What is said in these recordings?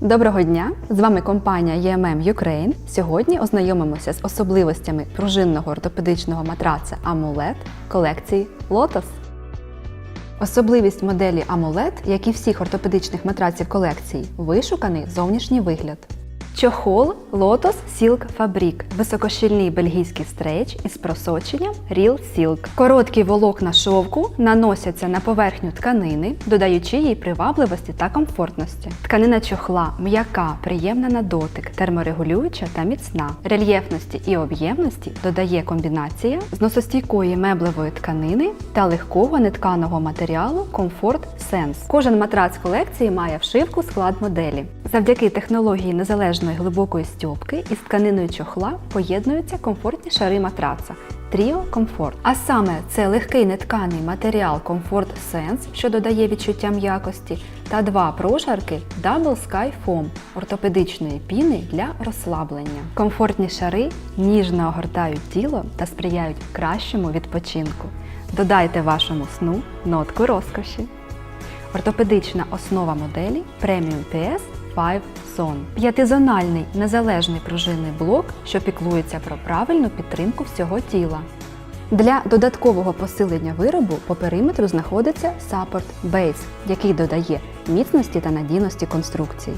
Доброго дня! З вами компанія EMM Ukraine. Сьогодні ознайомимося з особливостями пружинного ортопедичного матраця АМУЛЕТ колекції Lotus. Особливість моделі Амулет, як і всіх ортопедичних матраців колекції, вишуканий зовнішній вигляд. Чохол Lotus Silk Fabric – високощільний бельгійський стрейч із просоченням Real Silk. Короткі волокна шовку наносяться на поверхню тканини, додаючи їй привабливості та комфортності. Тканина чохла м'яка, приємна на дотик, терморегулююча та міцна. Рельєфності і об'ємності додає комбінація зносостійкої меблевої тканини та легкого нетканого матеріалу Comfort Sense. Кожен матрац колекції має вшивку склад моделі. Завдяки технології незалежної глибокої стьопки із тканиною чохла поєднуються комфортні шари матраца. Тріо Комфорт. А саме це легкий нетканий матеріал Comfort Sense, що додає відчуття м'якості, та два прошарки Double Sky Foam ортопедичної піни для розслаблення. Комфортні шари ніжно огортають тіло та сприяють кращому відпочинку. Додайте вашому сну нотку розкоші. Ортопедична основа моделі Premium PS 5 Zone. П'ятизональний незалежний пружинний блок, що піклується про правильну підтримку всього тіла. Для додаткового посилення виробу по периметру знаходиться Support Base, який додає міцності та надійності конструкції.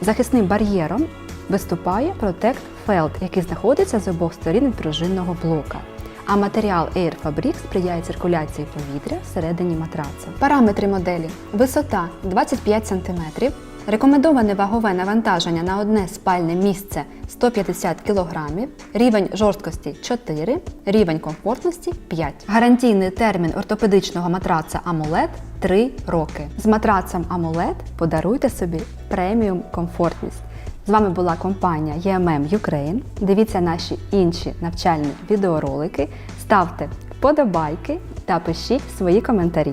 Захисним бар'єром виступає Protect Felt, який знаходиться з обох сторін пружинного блока. А матеріал Air Fabric сприяє циркуляції повітря всередині матраца. Параметри моделі: висота 25 см, рекомендоване вагове навантаження на одне спальне місце 150 кг, рівень жорсткості 4, рівень комфортності 5. Гарантійний термін ортопедичного матраца Amulet 3 роки. З матрацем Amulet подаруйте собі преміум комфортність. З вами була компанія EMM Ukraine. Дивіться наші інші навчальні відеоролики, ставте вподобайки та пишіть свої коментарі.